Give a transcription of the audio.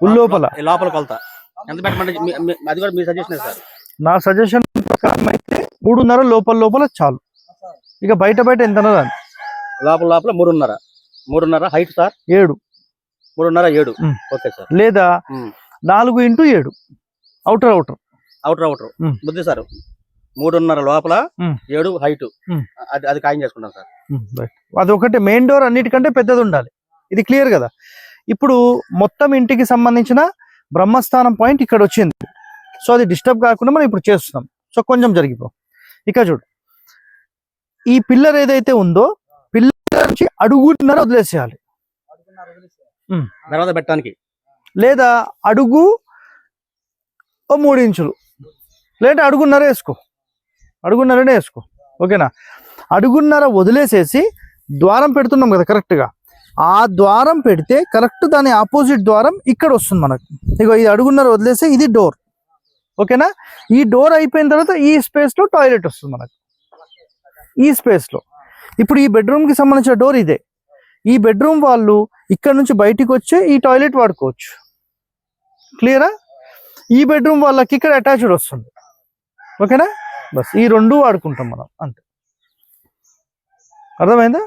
ఉల్లోపల ఈ లోపల కొలత ఎంత పెట్టమంటే అది కూడా మీ సజెషన్ సార్? నా సజెషన్ ప్రకారం అయితే మూడున్నర లోపల లోపల చాలు. ఇక బయట బయట ఎంత లోపల లోపల మూడున్నర. మూడున్నర హైట్ సార్? ఏడు. మూడున్నర ఏడు. Okay sir. లేదా. నాలుగు ఇంటూ ఏడు. Outer outer outer outer. బుద్ధి సార్. మూడున్నర లోపల. ఏడు హైట్. అది అది ఖాయం చేసుకుంటాం సార్. అది ఒకటి మెయిన్ డోర్ అన్నిటికంటే పెద్దది ఉండాలి. ఇది క్లియర్ కదా? ఇప్పుడు మొత్తం ఇంటికి సంబంధించిన బ్రహ్మస్థానం పాయింట్ ఇక్కడ వచ్చింది. సో అది డిస్టర్బ్ కాకుండా మనం ఇప్పుడు చేస్తున్నాం. సో కొంచెం జరిగిపో. ఇక చూడు. ఈ పిల్లర్ ఏదైతే ఉందో పిల్లర్ నుంచి అడుగున్నర వదిలేసేయాలి. తర్వాత పెట్టడానికి. లేదా అడుగు ఓ మూడు ఇంచులు. లేదా అడుగున్నర వేసుకో. అడుగున్నరనే వేసుకో. ఓకేనా? అడుగున్నర వదిలేసేసి ద్వారం పెడుతున్నాం కదా కరెక్ట్గా. ఆ ద్వారం పెడితే కరెక్ట్ దాని ఆపోజిట్ ద్వారం ఇక్కడ వస్తుంది మనకు. ఇగో ఇది అడుగున్నర వదిలేస్తే ఇది డోర్. ఓకేనా? ఈ డోర్ అయిపోయిన తర్వాత ఈ స్పేస్లో టాయిలెట్ వస్తుంది మనకు. ఈ స్పేస్లో ఇప్పుడు ఈ బెడ్రూమ్కి సంబంధించిన డోర్ ఇదే. ఈ బెడ్రూమ్ వాళ్ళు ఇక్కడ నుంచి బయటికి వచ్చే ఈ టాయిలెట్ వాడుకోవచ్చు. క్లియరా ఈ బెడ్రూమ్ వాళ్ళకి ఇక్కడ అటాచ్డ్ వస్తుంది. ఓకేనా? బస్ ఈ రెండు వాడుకుంటాం మనం. అంతే. అర్థమైందా?